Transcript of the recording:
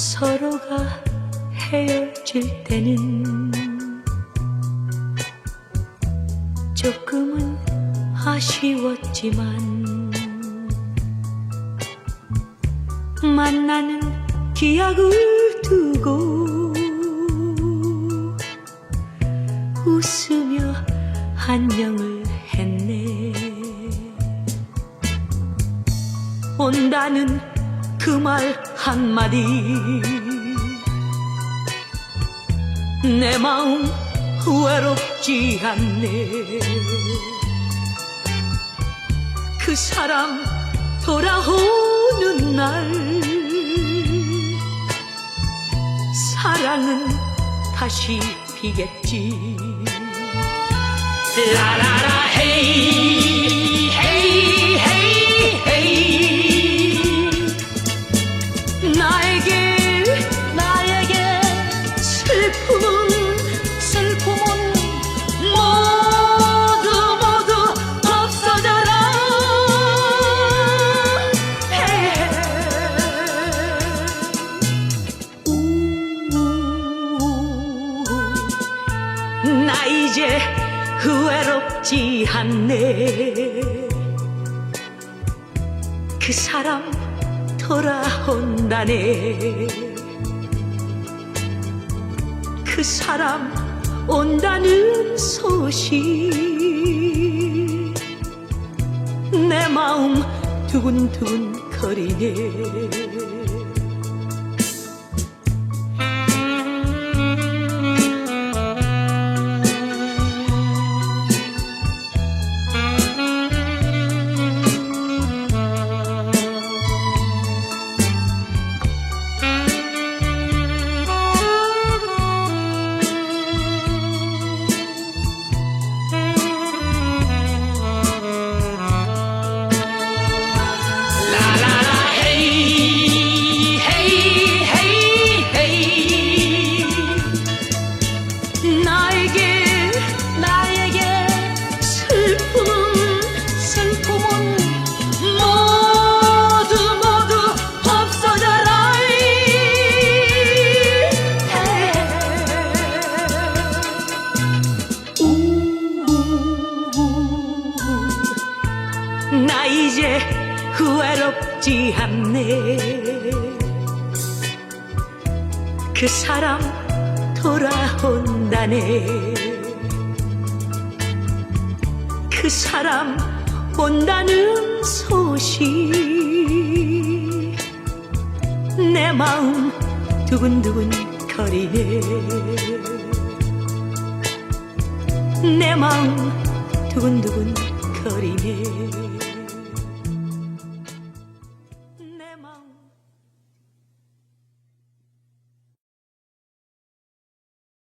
서로가 헤어질 때는 조금은 아쉬웠지만 만나는 기약을 두고 웃으며 안녕을 했네. 온다는 그 말 한마디. 내 마음 외롭지 않네. 그 사람 돌아오는 날 사랑은 다시 피겠지. 라라라 헤이 나에게 나에게 슬픔은 슬픔은 모두 모두 없어져라. 우, 나 이제 외롭지 않네. 그 사람 돌아온다네. 그 사람 온다는 소식 내 마음 두근두근 거리네 나 이제 외롭지 않네. 그 사람 돌아온다네. 그 사람 온다는 소식. 내 마음 두근두근 거리네. 내 마음 두근두근 거리네